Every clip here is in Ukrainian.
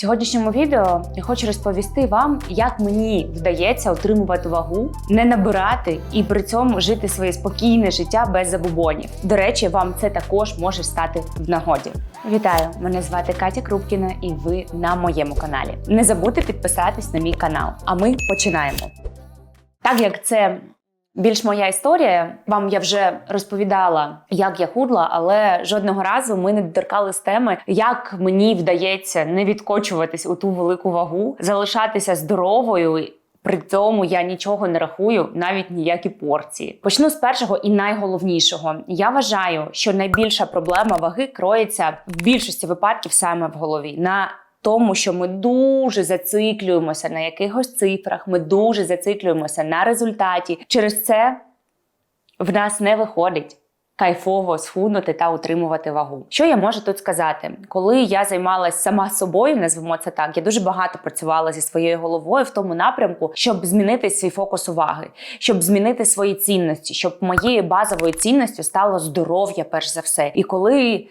В сьогоднішньому відео я хочу розповісти вам, як мені вдається отримувати вагу, не набирати і при цьому жити своє спокійне життя без забубонів. До речі, вам це також може стати в нагоді. Вітаю! Мене звати Катя Крупкіна, і ви на моєму каналі. Не забудьте підписатись на мій канал. А ми починаємо. Так як це більш моя історія, вам я вже розповідала, як я худла, але жодного разу ми не доторкали з теми, як мені вдається не відкочуватись у ту велику вагу, залишатися здоровою. При цьому я нічого не рахую, навіть ніякі порції. Почну з першого і найголовнішого. Я вважаю, що найбільша проблема ваги кроється в більшості випадків саме в голові. На тому, що ми дуже зациклюємося на якихось цифрах, ми дуже зациклюємося на результаті. Через це в нас не виходить. Кайфово схуднути та утримувати вагу. Що я можу тут сказати? Коли я займалася сама собою, назвемо це так, я дуже багато працювала зі своєю головою в тому напрямку, щоб змінити свій фокус уваги, щоб змінити свої цінності, щоб моєю базовою цінністю стало здоров'я, перш за все. І коли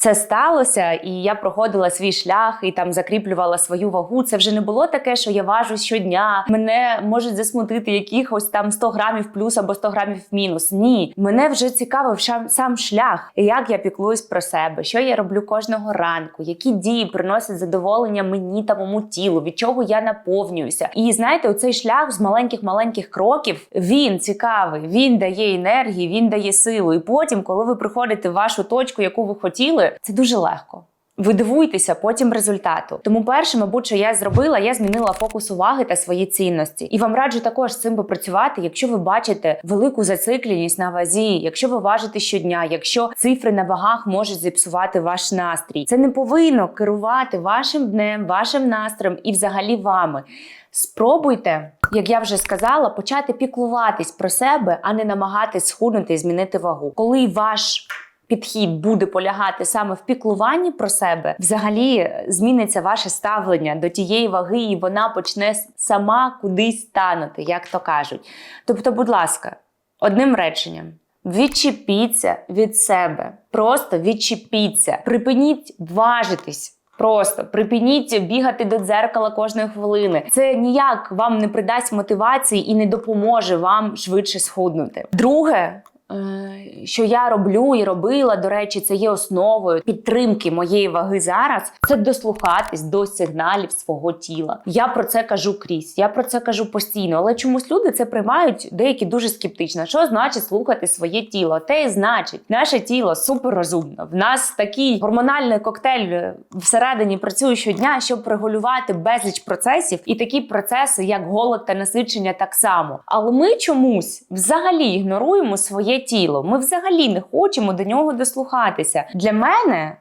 це сталося, і я проходила свій шлях і там закріплювала свою вагу. Це вже не було таке, що я важу щодня. Мене можуть засмутити якихось там 100 грамів плюс або 100 грамів мінус. Ні, мене вже цікавив шам- сам шлях, як я піклуюсь про себе, що я роблю кожного ранку, які дії приносять задоволення мені та моєму тілу, від чого я наповнююся. І знаєте, оцей шлях з маленьких маленьких кроків він цікавий, він дає енергії, він дає силу. І потім, коли ви приходите в вашу точку, яку ви хотіли, це дуже легко. Ви дивуєтеся потім результату. Тому перше, мабуть, що я зробила, я змінила фокус уваги та свої цінності. І вам раджу також з цим попрацювати, якщо ви бачите велику зацикленість на вазі, якщо ви важите щодня, якщо цифри на вагах можуть зіпсувати ваш настрій. Це не повинно керувати вашим днем, вашим настроєм і взагалі вами. Спробуйте, як я вже сказала, почати піклуватись про себе, а не намагатись схуднути і змінити вагу. Коли ваш підхід буде полягати саме в піклуванні про себе, взагалі зміниться ваше ставлення до тієї ваги, і вона почне сама кудись станути, як то кажуть. Тобто, будь ласка, одним реченням. Відчепіться від себе, просто відчепіться, припиніть важитись. Просто припиніть бігати до дзеркала кожної хвилини. Це ніяк вам не придасть мотивації і не допоможе вам швидше схуднути. Друге. Е, Що я роблю і робила, до речі, це є основою підтримки моєї ваги зараз. Це дослухатись до сигналів свого тіла. Я про це кажу крізь, я про це кажу постійно, але чомусь люди це приймають деякі дуже скептично. Що значить слухати своє тіло? Те і значить, наше тіло суперрозумно. В нас такий гормональний коктейль всередині працює щодня, щоб регулювати безліч процесів, і такі процеси, як голод та насичення, так само. Але ми чомусь взагалі ігноруємо своє тіло. Ми взагалі не хочемо до нього дослухатися. Для мене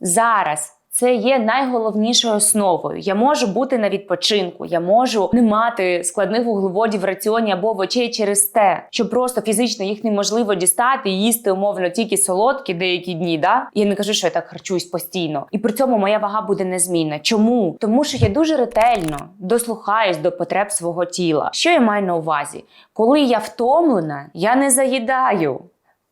зараз. Це є найголовнішою основою. Я можу бути на відпочинку, я можу не мати складних вуглеводів в раціоні або в очей через те, що просто фізично їх неможливо дістати і їсти умовно тільки солодкі деякі дні. Да? Я не кажу, що я так харчуюсь постійно. І при цьому моя вага буде незмінна. Чому? Тому що я дуже ретельно дослухаюсь до потреб свого тіла. Що я маю на увазі? Коли я втомлена, я не заїдаю.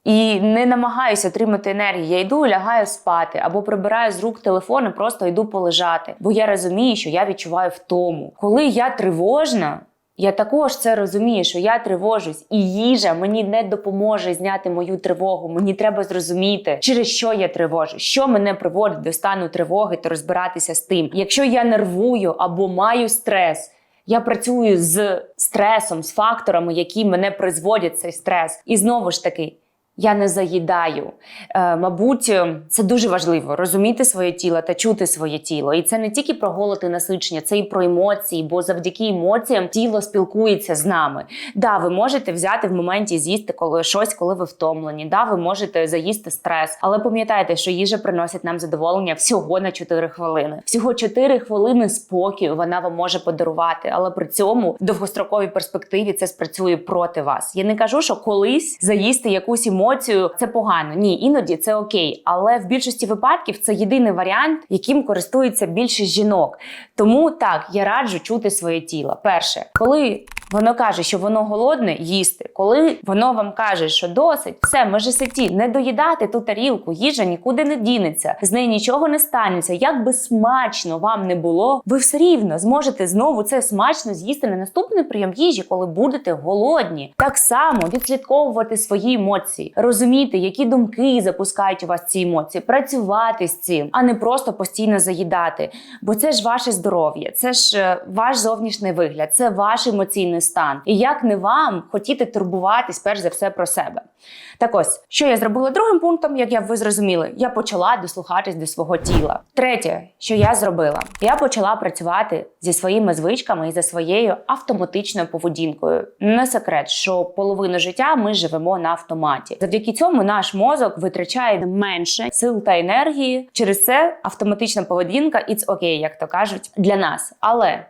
І не намагаюся отримати енергію. Я йду лягаю спати або прибираю з рук телефон і просто йду полежати. Бо я розумію, що я відчуваю втому. Коли я тривожна, я також це розумію, що я тривожусь, і їжа мені не допоможе зняти мою тривогу. Мені треба зрозуміти, через що я тривожу, що мене приводить до стану тривоги та розбиратися з тим. Якщо я нервую або маю стрес. Я працюю з стресом, з факторами, які мене призводять цей стрес. І знову ж таки, я не заїдаю. Е, мабуть, е, це дуже важливо розуміти своє тіло та чути своє тіло. І це не тільки про голод і насичення, це і про емоції, бо завдяки емоціям тіло спілкується з нами. Да, ви можете взяти в моменті з'їсти коли щось, коли ви втомлені. Да, ви можете заїсти стрес, але пам'ятайте, що їжа приносить нам задоволення всього на 4 хвилини. Всього 4 хвилини спокою вона вам може подарувати, але при цьому в довгостроковій перспективі це спрацює проти вас. Я не кажу, що колись заїсти якусь емоцію це погано. Ні, іноді це окей. Але в більшості випадків це єдиний варіант, яким користується більшість жінок. Тому так я раджу чути своє тіло. Перше, коли воно каже, що воно голодне їсти. Коли воно вам каже, що досить, все, межи сеті, не доїдати ту тарілку, їжа нікуди не дінеться, з неї нічого не станеться. Як би смачно вам не було, ви все рівно зможете знову це смачно з'їсти на наступний прийом їжі, коли будете голодні. Так само відслідковувати свої емоції, розуміти, які думки запускають у вас ці емоції, працювати з цим, а не просто постійно заїдати. Бо це ж ваше здоров'я, це ж е, ваш зовнішній вигляд, це ваш емоційний стан. І як не вам хотіти турбуватись перш за все про себе. Так ось, що я зробила другим пунктом, як я ви зрозуміли, я почала дослухатись до свого тіла. Третє, що я зробила, я почала працювати зі своїми звичками і за своєю автоматичною поведінкою. Не секрет, що половину життя ми живемо на автоматі. Завдяки цьому наш мозок витрачає менше сил та енергії. Через це автоматична поведінка it's окей, як то кажуть, для нас. Але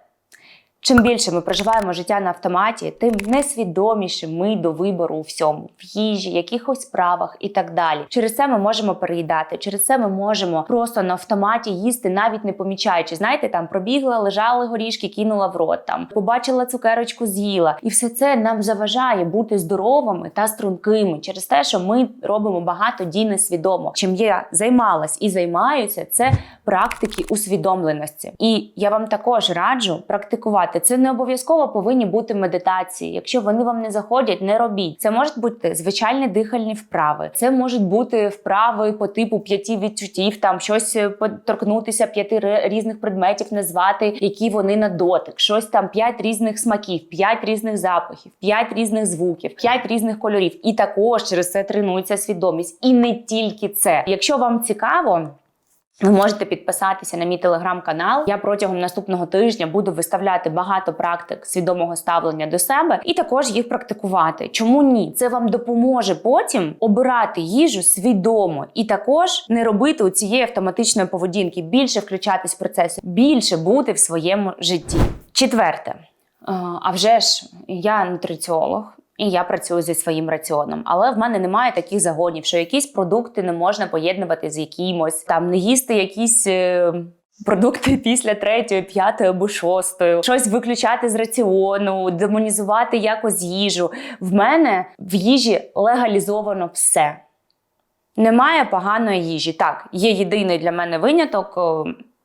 Чим більше ми проживаємо життя на автоматі, тим несвідоміше ми до вибору у всьому, в їжі, якихось справах і так далі. Через це ми можемо переїдати, через це ми можемо просто на автоматі їсти, навіть не помічаючи. Знаєте, там пробігла, лежали горішки, кинула в рот, там побачила цукерочку, з'їла, і все це нам заважає бути здоровими та стрункими через те, що ми робимо багато дій несвідомо. Чим я займалась і займаюся, це практики усвідомленості. І я вам також раджу практикувати. Це не обов'язково повинні бути медитації. Якщо вони вам не заходять, не робіть. Це можуть бути звичайні дихальні вправи. Це можуть бути вправи по типу п'яти відчуттів, там щось е, торкнутися п'яти різних предметів, назвати, які вони на дотик, щось там п'ять різних смаків, п'ять різних запахів, п'ять різних звуків, п'ять різних кольорів. І також через це тренується свідомість. І не тільки це. Якщо вам цікаво. Ви можете підписатися на мій телеграм-канал. Я протягом наступного тижня буду виставляти багато практик свідомого ставлення до себе і також їх практикувати. Чому ні? Це вам допоможе потім обирати їжу свідомо і також не робити у цієї автоматичної поведінки, більше включатись в процеси, більше бути в своєму житті. Четверте, а вже ж я нутриціолог. І я працюю зі своїм раціоном, але в мене немає таких загонів, що якісь продукти не можна поєднувати з якимось, там не їсти якісь. е, Продукти після третьої, п'ятої або шостої, щось виключати з раціону, демонізувати якось їжу. В мене в їжі легалізовано все. Немає поганої їжі. Так, є єдиний для мене виняток.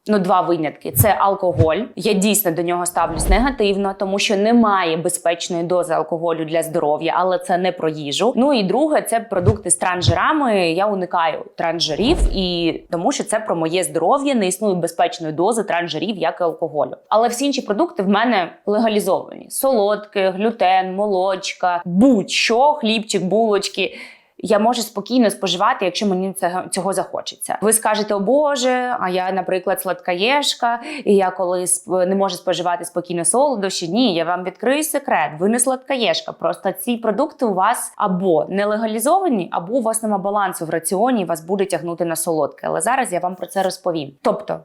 Ну, два винятки це алкоголь. Я дійсно до нього ставлюсь негативно, тому що немає безпечної дози алкоголю для здоров'я, але це не про їжу. Ну і друге, це продукти з транжирами. Я уникаю транжирів, і тому що це про моє здоров'я. Не існує безпечної дози транжирів, як і алкоголю. Але всі інші продукти в мене легалізовані: солодке, глютен, молочка, будь-що, хлібчик, булочки я можу спокійно споживати, якщо мені цього захочеться. Ви скажете, о Боже, а я, наприклад, сладкоєшка, і я коли не можу споживати спокійно солодощі. Ні, я вам відкрию секрет. Ви не сладкоєшка. Просто ці продукти у вас або не легалізовані, або у вас нема балансу в раціоні, і вас буде тягнути на солодке. Але зараз я вам про це розповім. Тобто.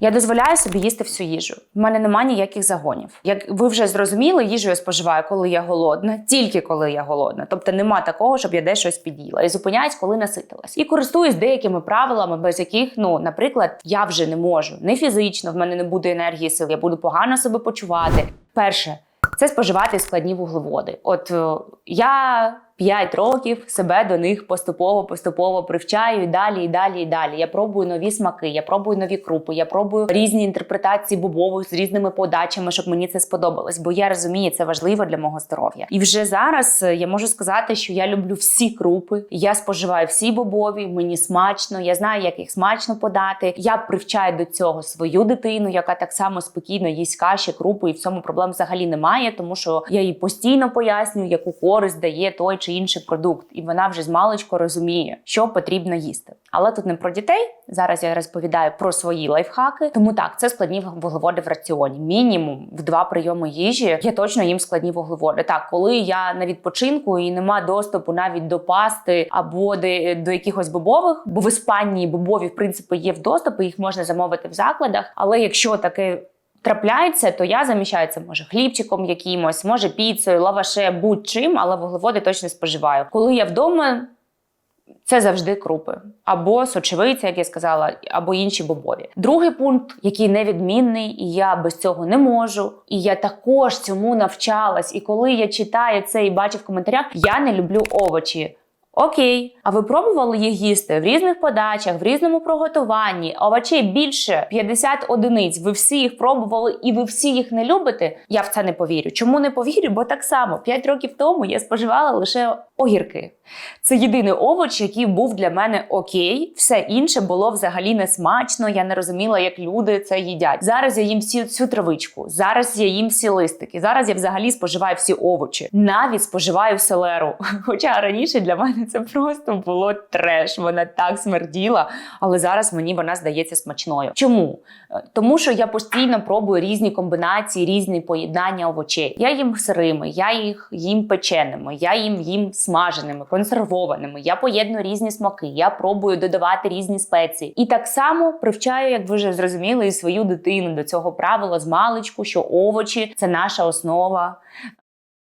Я дозволяю собі їсти всю їжу. В мене немає ніяких загонів. Як ви вже зрозуміли, їжу я споживаю, коли я голодна, тільки коли я голодна. Тобто нема такого, щоб я десь щось під'їла. І зупиняюсь, коли наситилась. І користуюсь деякими правилами, без яких, ну, наприклад, я вже не можу. Не фізично, в мене не буде енергії сил, я буду погано себе почувати. Перше, це споживати складні вуглеводи. От е, я 5 років себе до них поступово поступово привчаю і далі, і далі, і далі. Я пробую нові смаки, я пробую нові крупи, я пробую різні інтерпретації бобових з різними подачами, щоб мені це сподобалось. Бо я розумію, це важливо для мого здоров'я. І вже зараз е, я можу сказати, що я люблю всі крупи. Я споживаю всі бобові, мені смачно. Я знаю, як їх смачно подати. Я привчаю до цього свою дитину, яка так само спокійно їсть каші, крупи, і в цьому проблем взагалі немає, тому що я їй постійно пояснюю, яку користь дає той чи інший продукт, і вона вже з маличку розуміє, що потрібно їсти. Але тут не про дітей. Зараз я розповідаю про свої лайфхаки. Тому так, це складні вуглеводи в раціоні. Мінімум в два прийоми їжі я точно їм складні вуглеводи. Так, коли я на відпочинку і нема доступу навіть до пасти або де, до якихось бобових, бо в Іспанії бобові в принципі є в доступі, їх можна замовити в закладах. Але якщо таке трапляється, то я заміщаю це може хлібчиком якимось, може піцею, лаваше, будь-чим, але вуглеводи точно споживаю. Коли я вдома. Це завжди крупи або сочевиця, як я сказала, або інші бобові. Другий пункт, який невідмінний, і я без цього не можу. І я також цьому навчалась. І коли я читаю це і бачу в коментарях, я не люблю овочі. Окей, а ви пробували їх їсти в різних подачах, в різному приготуванні? Овочей більше 50 одиниць. Ви всі їх пробували і ви всі їх не любите? Я в це не повірю. Чому не повірю? Бо так само 5 років тому я споживала лише огірки. Це єдиний овоч, який був для мене окей. Все інше було взагалі не смачно. Я не розуміла, як люди це їдять. Зараз я їм всі всю травичку. Зараз я їм всі листики. Зараз я взагалі споживаю всі овочі. Навіть споживаю селеру. Хоча раніше для мене це просто було треш. Вона так смерділа, але зараз мені вона здається смачною. Чому? Е, Тому що я постійно пробую різні комбінації, різні поєднання овочей. Я їм сирими, я їх їм печеними, я їм їм смаженими, консервованими. Я поєдную різні смаки, я пробую додавати різні спеції. І так само привчаю, як ви вже зрозуміли, і свою дитину до цього правила з маличку, що овочі це наша основа.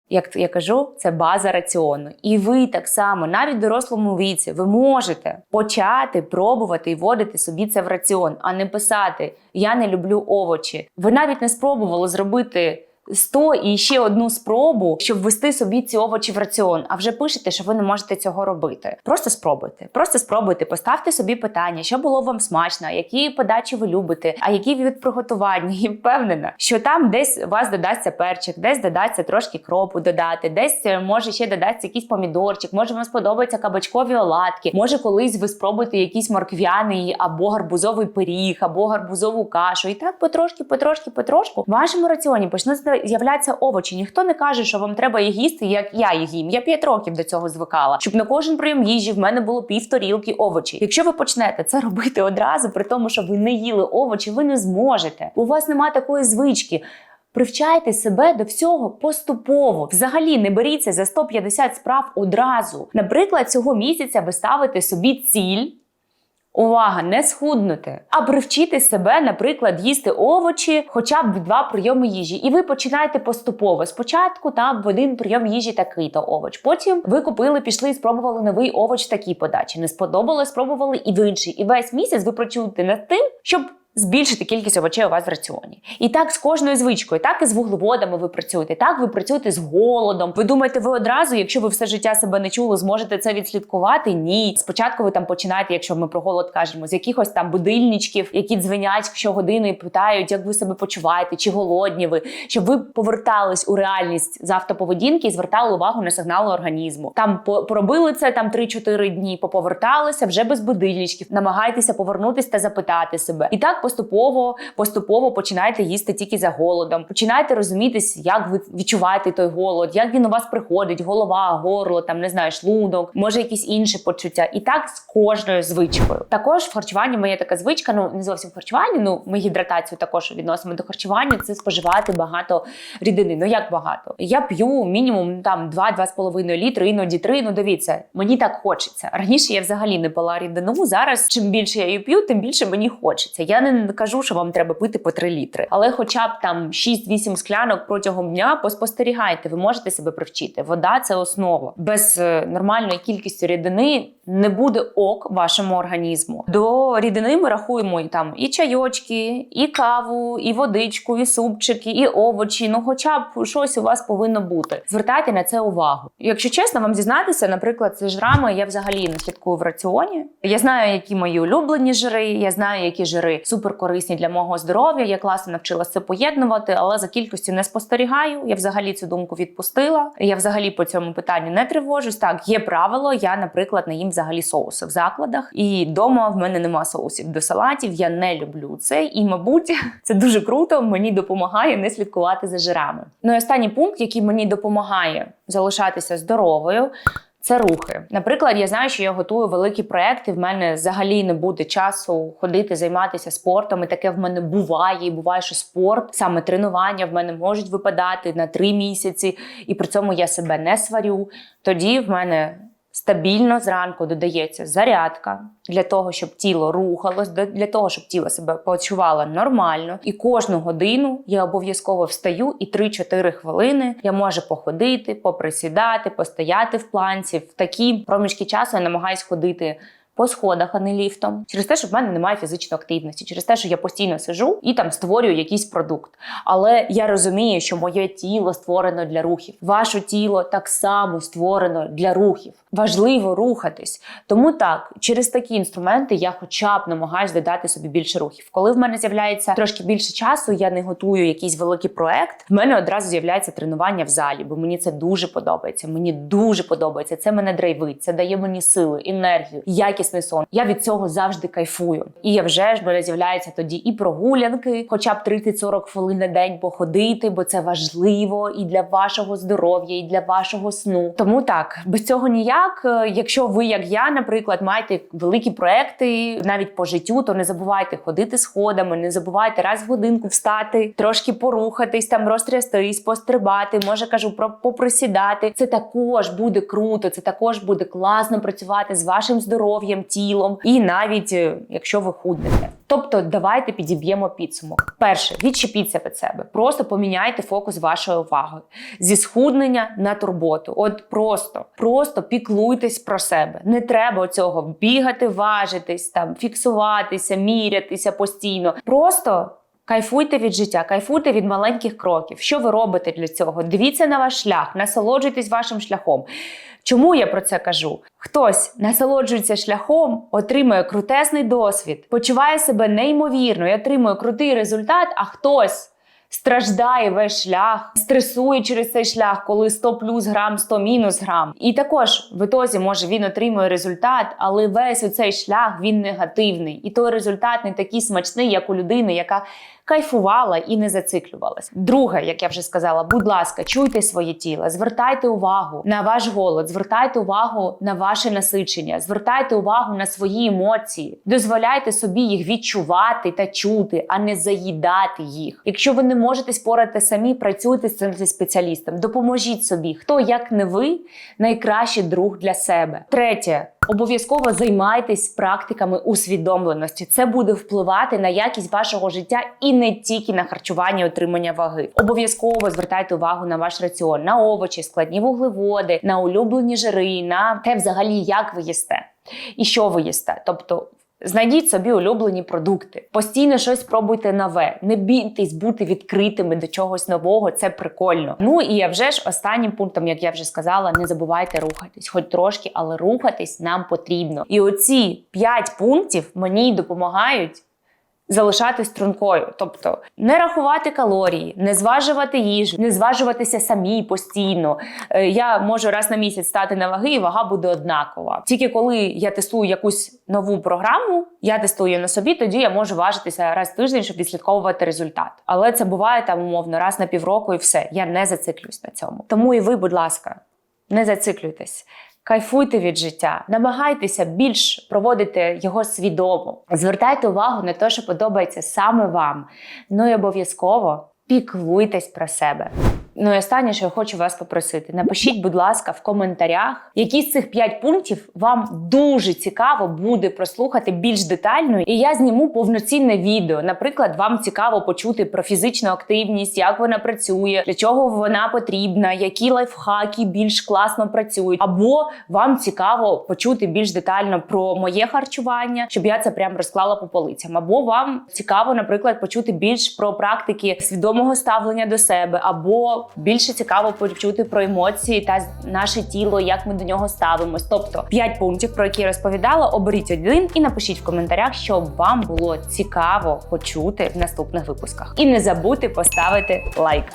Як я кажу, це база раціону. І ви так само, навіть в дорослому віці, ви можете почати пробувати і вводити собі це в раціон, а не писати Я не люблю овочі. Ви навіть не спробували зробити 100 і ще одну спробу, щоб ввести собі ці овочі в раціон, а вже пишете, що ви не можете цього робити. Просто спробуйте. Просто спробуйте, поставте собі питання, що було вам смачно, які подачі ви любите, а які від приготування. І впевнена, що там десь у вас додасться перчик, десь додасться трошки кропу додати, десь е, може ще додасться якийсь помідорчик, може вам сподобаються кабачкові оладки, може колись ви спробуєте якийсь морквяний або гарбузовий пиріг, або гарбузову кашу. І так потрошки, потрошки, потрошку в вашому раціоні почнуть з'являтися овочі. Ніхто не каже, що вам треба їх їсти, як я їх їм. Я 5 років до цього звикала. Щоб на кожен прийом їжі в мене було пів тарілки овочі. Якщо ви почнете це робити одразу, при тому, що ви не їли овочі, ви не зможете. У вас немає такої звички. Привчайте себе до всього поступово. Взагалі не беріться за 150 справ одразу. Наприклад, цього місяця ви ставите собі ціль. Увага, не схуднути, а привчити себе, наприклад, їсти овочі, хоча б два прийоми їжі. І ви починаєте поступово. Спочатку там в один прийом їжі такий-то овоч. Потім ви купили, пішли і спробували новий овоч в такій подачі. Не сподобалось, спробували і в інший. І весь місяць ви працюєте над тим, щоб збільшити кількість овочей у вас в раціоні. І так з кожною звичкою, так і з вуглеводами ви працюєте, так ви працюєте з голодом. Ви думаєте, ви одразу, якщо ви все життя себе не чули, зможете це відслідкувати? Ні. Спочатку ви там починаєте, якщо ми про голод кажемо, з якихось там будильничків, які дзвенять щогодини і питають, як ви себе почуваєте, чи голодні ви, щоб ви повертались у реальність з автоповедінки і звертали увагу на сигнали організму. Там по- поробили це там 3-4 дні, поповерталися вже без будильничків. Намагайтеся повернутися та запитати себе. І так поступово, поступово починайте їсти тільки за голодом. Починайте розумітись, як ви відчуваєте той голод, як він у вас приходить, голова, горло, там не знаю, шлунок, може якісь інші почуття. І так з кожною звичкою. Також в харчуванні моя така звичка, ну не зовсім в харчуванні. Ну ми гідратацію також відносимо до харчування. Це споживати багато рідини. Ну як багато? Я п'ю мінімум там 2-2,5 літри, іноді 3. Ну дивіться, мені так хочеться. Раніше я взагалі не пила рідину. Зараз чим більше я її п'ю, тим більше мені хочеться. Я не кажу, що вам треба пити по 3 літри, але хоча б там 6-8 склянок протягом дня поспостерігайте, ви можете себе привчити. Вода це основа. Без е, нормальної кількості рідини не буде ок вашому організму. До рідини ми рахуємо і там і чайочки, і каву, і водичку, і супчики, і овочі. Ну, хоча б щось у вас повинно бути. Звертайте на це увагу. Якщо чесно, вам зізнатися, наприклад, це жрами я взагалі не слідкую в раціоні. Я знаю, які мої улюблені жири, я знаю, які жири суперкорисні для мого здоров'я. Я класно навчилася це поєднувати, але за кількістю не спостерігаю. Я взагалі цю думку відпустила. Я взагалі по цьому питанню не тривожусь. Так, є правило. Я, наприклад, не їм взагалі соуси в закладах, і вдома в мене нема соусів до салатів. Я не люблю це, і мабуть, це дуже круто. Мені допомагає не слідкувати за жирами. Ну і останній пункт, який мені допомагає залишатися здоровою. Це рухи. Наприклад, я знаю, що я готую великі проекти. В мене взагалі не буде часу ходити, займатися спортом. І таке в мене буває. І буває, що спорт, саме тренування в мене можуть випадати на три місяці, і при цьому я себе не сварю. Тоді в мене Стабільно зранку додається зарядка для того, щоб тіло рухалось, для- того, щоб тіло себе почувало нормально. І кожну годину я обов'язково встаю і 3-4 хвилини я можу походити, поприсідати, постояти в планці. В такі проміжки часу я намагаюсь ходити. По сходах, а не ліфтом, через те, що в мене немає фізичної активності, через те, що я постійно сижу і там створюю якийсь продукт. Але я розумію, що моє тіло створено для рухів. Ваше тіло так само створено для рухів. Важливо рухатись. Тому так, через такі інструменти я хоча б намагаюсь додати собі більше рухів. Коли в мене з'являється трошки більше часу, я не готую якийсь великий проект. В мене одразу з'являється тренування в залі, бо мені це дуже подобається. Мені дуже подобається. Це мене драйвить, це дає мені сили, енергію, якісний сон. Я від цього завжди кайфую. І я вже ж мене з'являється тоді і прогулянки, хоча б 30-40 хвилин на день походити, бо це важливо і для вашого здоров'я, і для вашого сну. Тому так, без цього ніяк. Е, Якщо ви, як я, наприклад, маєте великі проекти навіть по життю, то не забувайте ходити сходами, не забувайте раз в годинку встати, трошки порухатись, там розтрястись, пострибати. Може кажу про поприсідати. Це також буде круто, це також буде класно працювати з вашим здоров'ям, тілом, і навіть е, якщо ви худнете. Тобто, давайте підіб'ємо підсумок. Перше, відчепіться від себе, просто поміняйте фокус вашої уваги зі схуднення на турботу. От просто, просто піклуйтесь про себе. Не треба цього бігати, важитись, там фіксуватися, мірятися постійно. Просто. Кайфуйте від життя, кайфуйте від маленьких кроків. Що ви робите для цього? Дивіться на ваш шлях, насолоджуйтесь вашим шляхом. Чому я про це кажу? Хтось насолоджується шляхом, отримує крутезний досвід, почуває себе неймовірно і отримує крутий результат, а хтось. Страждає весь шлях, стресує через цей шлях, коли 100 плюс грам, 100 мінус грам. І також в ітозі, може він отримує результат, але весь оцей шлях він негативний. І той результат не такий смачний, як у людини, яка кайфувала і не зациклювалась. Друге, як я вже сказала, будь ласка, чуйте своє тіло, звертайте увагу на ваш голод, звертайте увагу на ваше насичення, звертайте увагу на свої емоції, дозволяйте собі їх відчувати та чути, а не заїдати їх. Якщо ви не можете спорати самі, працюйте з цим зі спеціалістом, допоможіть собі, хто як не ви, найкращий друг для себе. Третє. Обов'язково займайтесь практиками усвідомленості. Це буде впливати на якість вашого життя і не тільки на харчування і отримання ваги. Обов'язково звертайте увагу на ваш раціон, на овочі, складні вуглеводи, на улюблені жири, на те, взагалі, як ви їсте і що ви їсте. Тобто. Знайдіть собі улюблені продукти, постійно щось пробуйте нове. Не бійтесь бути відкритими до чогось нового, це прикольно. Ну і я вже ж останнім пунктом, як я вже сказала, не забувайте рухатись, хоч трошки, але рухатись нам потрібно. І оці п'ять пунктів мені допомагають. Залишатись стрункою, тобто не рахувати калорії, не зважувати їжу, не зважуватися самі постійно. Е, Я можу раз на місяць стати на ваги, і вага буде однакова. Тільки коли я тестую якусь нову програму, я тестую на собі, тоді я можу важитися раз в тиждень, щоб відслідковувати результат. Але це буває там умовно раз на півроку, і все. Я не зациклююсь на цьому. Тому і ви, будь ласка, не зациклюйтесь. Кайфуйте від життя, намагайтеся більш проводити його свідомо. Звертайте увагу на те, що подобається саме вам. Ну і обов'язково піклуйтесь про себе. Ну і останнє, що я хочу вас попросити: напишіть, будь ласка, в коментарях, які з цих 5 пунктів вам дуже цікаво буде прослухати більш детально, і я зніму повноцінне відео. Наприклад, вам цікаво почути про фізичну активність, як вона працює, для чого вона потрібна, які лайфхаки більш класно працюють, або вам цікаво почути більш детально про моє харчування, щоб я це прям розклала по полицям. Або вам цікаво, наприклад, почути більш про практики свідомого ставлення до себе, або більше цікаво почути про емоції та наше тіло, як ми до нього ставимось. Тобто 5 пунктів, про які я розповідала, оберіть один і напишіть в коментарях, щоб вам було цікаво почути в наступних випусках. І не забудьте поставити лайк.